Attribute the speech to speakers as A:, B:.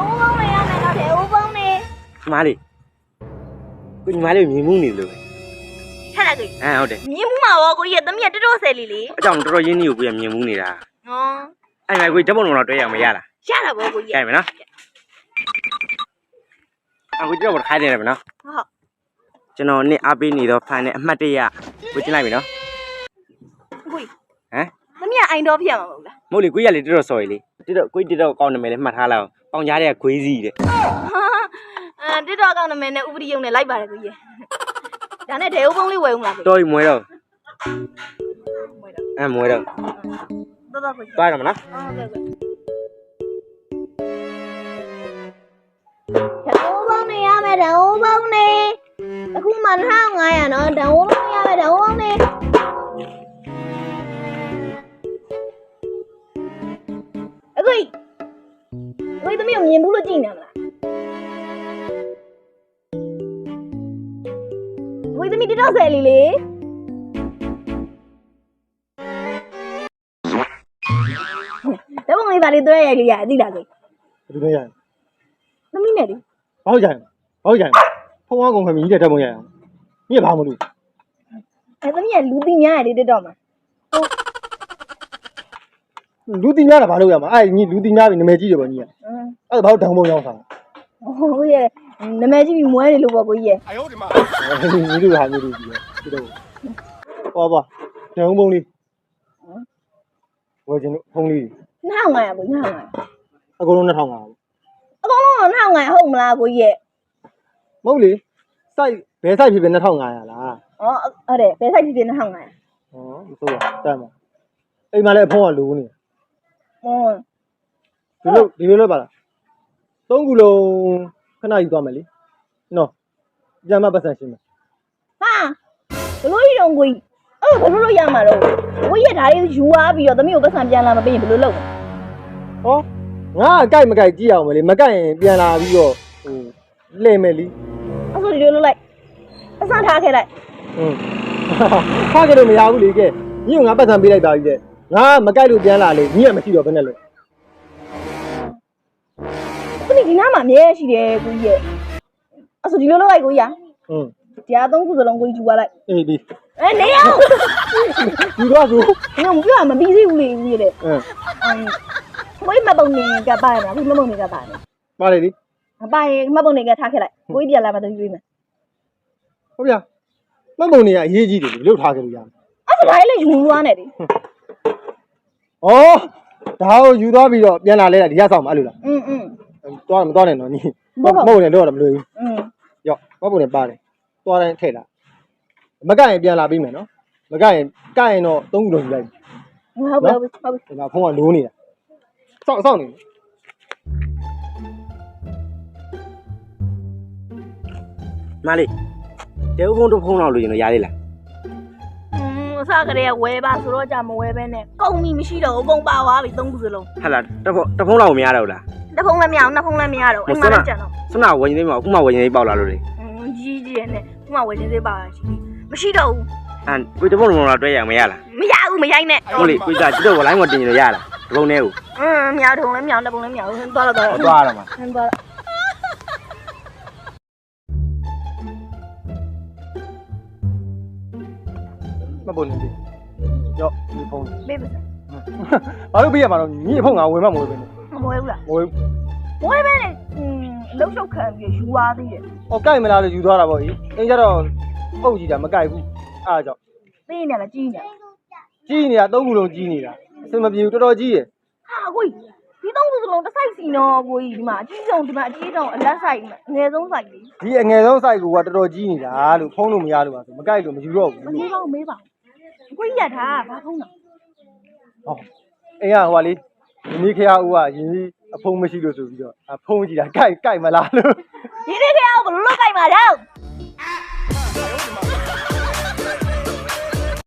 A: ဦးပုံးလေးရမယ်တော့တဲ့ဦးပုံးလေး
B: ညီမလေးကိုညီမလေးမြင်မှုနေလို့ပဲ
A: ခက်လိုက်ကို
B: အဲဟုတ်တယ်
A: မြင်းမှုမှာရောကိုကြီးကသမီးကတော်တော်ဆယ်လီလေ
B: အကြောင်းတော်တော်ရင်းနှီးကိုကိုရမြင်မှုနေတာ
A: နော်
B: အဲ့ဒါကိုဓာတ်ပုံတော့တွဲရအောင်မရလား
A: ရတာပေါ့ကိုကြီး
B: ကြိုက်မယ်နော်အခုကြောက်တော့ခိုင်းနေတယ်မနော်
A: ဟုတ်
B: ကျွန်တော်နှစ်အားပေးနေတော့ဖန်နဲ့အမှတ်တရကိုကျင်းလိုက်ပြီနော်
A: ကိုကြီး
B: ဟမ်
A: သ မီးကအိုင်တော်ဖြစ်မှာမဟုတ်လား
B: မဟုတ်လေကိုရလေတော်တော်စော်ရည်လေတော်တော်ကိုတော်တော်ကောင်းနေမယ်လေမှတ်ထားလိုက်အောင်ပေါင်ကြားတဲ့ခွေးစီတဲ့
A: အဲတစ်တော့အကောင့်နမည်နဲ့ဥပဒေရုံနဲ့လိုက်ပါတယ်ကိုကြီးဒါနဲ့ဒေဦးပုံးလေးဝယ်ဦးမလားကို
B: တော်ရီမွဲတော့
A: ဝယ်တော့
B: အဲမွဲတော့
A: တော်တော်ကိုကြီး
B: သွားရမလား
A: ဟုတ်ကဲ့ကဲဒေဦးပုံးနေရမယ်ဒေဦးပုံးနေအခုမှ1500နော်ဒေဦးပုံးရမယ်ဒေဦးပုံးနေ လို့ကြည့်နေမလားဝေးသမီးတစ်တော့ဆယ်လီလေဓာတ်ပုံလေးပါလေးတွဲရိုက်လို့ရအသိလားကို
C: ဘယ်လိုလဲရ
A: သမီးနဲ့လေ
C: ဘာလို့ကြရင်ဘာလို့ကြရင်ဖုန်းအကုန်ခင်ကြီးတဲ့တက်ပုံရအောင်မြင်ဘာမလို့
A: အဲသမီးကလူသိများရတယ်တက်တော့မှာ
C: လူတီများတာဘာလို့ရမှာအဲ့ညီလူတီများပြီနာမည်ကြီးတယ်ပေါ့ညီက
A: အင်း
C: အဲ့ဒါဘာလို့တံပုံရောက်ဆောင်
A: ဟိုရဲ့နမကြီးပြီးမွဲနေလို့ပေါ့ကိုကြီးရဲ့
C: ညီတို့ဟာမျိုးတွေကြီးတယ်ဒီတော့ဟောပါတံပုံလေးဝယ်ခြင်းဖုန်းလေး
A: 2500ကို2500
C: အကုန်လုံး2000ပါ
A: အကောင်လုံး2500ဟုတ်မလားကိုကြီးရဲ့
C: မဟုတ်လေစိုက်ဘယ်စိုက်ဖြစ်ဖြစ်2500လား
A: ဩဟုတ်တယ်ဘယ်ဆိုင်ဖြစ်ဖြစ်2500
C: ဟောမဆိုးပါတမ်းပါအိမ်မှာလည်းဖုန်းကလိုနေ
A: ဟော
C: ဒီလိုဒီလိုလုပ်ပါလား သုံးခုလုံးခဏယူသွားမယ်လीနော်ကြမ်းမပတ်စံရှင်းမယ်
A: ဟာဘလို့ရီတော့ကိုကြီးအဲ့ဘလို့လို့ရမှာတော့ကိုကြီးရဲ့ဓာတ်လေးယူသွားပြီးတော့သမီးကိုပတ်စံပြန်လာမပေးရင်ဘလို့လုပ်
C: ဟောငါအကြိုက်မကြိုက်ကြည့်အောင်မလေးမကြိုက်ရင်ပြန်လာပြီးတော့ဟိုလှည့်မယ်လी
A: အဲ့ဆိုဒီလိုလုပ်လိုက်ပတ်စံထားခဲ့လိုက်
C: ဟွန်းခါကြလို့မရဘူးလေကဲညီကငါပတ်စံပေးလိုက်ပါပြီတဲ့ငါမကြိုက်လို့ပြန်လာလေညီကမရှိတော့ဘယ်နဲ့လဲ
A: သမီးဒီနားမှာအမြဲရှိတယ်ကိုကြီးရဲ့အဲ့ဆိုဒီလိုလုပ်လိုက်ကိုကြီး
C: ဟွန်း
A: တရားသုံးခုစလုံးကိုကြီးယူသွားလိုက်
C: အေးဒီ
A: အဲနေအောင်
C: ယူတော့ဆို
A: ငါမပြောမပြီးသေးဘူးလေဦးရဲ့တဲ့
C: အင်း
A: အမ်ဝိမပုံနေကပါရမလားဝိမပုံနေကပါနေ
C: ပါလေဒီ
A: မပါရင်မပုံနေကထားခဲ့လိုက်ကိုကြီးပြန်လာမှတော့ယူပေးမယ်
C: ဟုတ်ဗျာမမုံနေကအရေးကြီးတယ်လေလုတ်ထားကြလို့ရမယ်
A: အဲ့ဒါလည်းယူသွားနေတယ်
C: ဩဒါကိုယူသွားပြီးတော့ပြန်လာလဲတာဒီရဆောင်မအဲ့လိုလား
A: อืม သွားတ
C: ယ်မသွားနဲ့တော့ညီ
A: မဟုတ်
C: နဲ့တော့မလွယ်ဘူး
A: อืม
C: ရော့မဟုတ်ဘူးနဲ့ပါတယ်သွားတိုင်းထည့်လာမကရင်ပြန်လာပြီးမယ်နော်မကရင်ကရင်တော့သုံးခုလုံးယူလိုက်
A: ဟုတ်ပြီဟုတ်ပြီဟုတ်ပြီ
C: ဒီမှာဖုန်းကလိုးနေတာစောင့်စောင့်နေ
B: မလေးတဲဦးဖုန်းတစ်ဖုန်းတော့လိုချင်လို့ရသေးလား
A: ကလေးကဝဲပါဆိုတော့ကြာမဝဲပဲနဲ့ကုန်ပြီမရှိတော့ဘူးကုန်ပါသွားပြီသုံးခုစလုံး
B: ဟဲ့လားတဖုံတဖုံလောက်မရတော့ဘူးလား
A: တစ်ဖုံးလည်းမရအောင်နှစ်ဖုံးလည်းမရတော့အိမ်မှာလည်းကြံတော့
B: ဆွမ်းနာဝယ်ရင်သိမ်းမအောင်ဥမာဝယ်ရင်သိမ်းပေါက်လာလို့လေ
A: ကြီးကြီးရဲ့နဲ့ဥမာဝယ်ရင်သိမ်းပါရှိမရှိတော့ဘူး
B: အဲ့ကိုတဖုံလုံးတော့တွဲရမရလား
A: မရဘူးမရိုက်နဲ့
B: ဟုတ်လေကိုကြဒီတော့ဝလိုင်းမတင်ရင်ရလားတဖုံနဲ့ကို
A: အင်းမရတဖုံလည်းမရအောင်တဖုံလည်းမရအောင်သွားတော့သွားတော့
B: သွားတော့မှာ
A: သွားတော့ သွား
C: မပုံနေပြီရော့ဒီဖုန်း
A: ပေးပါ
C: ဘာလို့ပြရမှာတော့ညီအဖုန်းကဝင်မမဝင်ပဲနဲ့
A: မဝဲဘူးလား
C: မဝင်
A: ဝဲပဲနဲ့อืมလှုပ်ရှုပ်ခံပြီးယူသွားသေးတယ်
C: ဟောကြိုက်မလားလို့ယူသွားတာပေါ့ကြီးအင်းကြတော့အုပ်ကြီးတာမကြိုက်ဘူးအားကြောင့်
A: သိနေလားကြီးနေလား
C: ကြီးနေတာသုံးခုလုံးကြီးနေတာအစင်မပြေဘူးတော်တော်ကြီးရယ်
A: ဟာကိုကြီးဒီသုံးခုစလုံးတစ်ဆိုင်စီနော်ကိုကြီးဒီမှာအကြီးဆုံးဒီမှာအကြီးဆုံးအလက်ဆိုင်အငယ်ဆုံးဆိုင်လေး
C: ဒီအငယ်ဆုံး site ကတော်တော်ကြီးနေတာလို့ဖုန်းလို့မရလို့ပါဆိုမကြိုက်လို့မယူတော့ဘူး
A: မကြီးတော့မေးပါ ကိုကြီးရထားဘာဖုံးတော့
C: ဟောအင်းကဟိုကလေမိခရဦးကရင်းကြီးအဖုံးမရှိလို့ဆိုပြီးတော့အဖုံးကြည့်တာကြိုက်ကြိုက်မလားလို့
A: ဒီနေ့ခရဦးကဘလို့လောက်ကြိုက်မှာတော့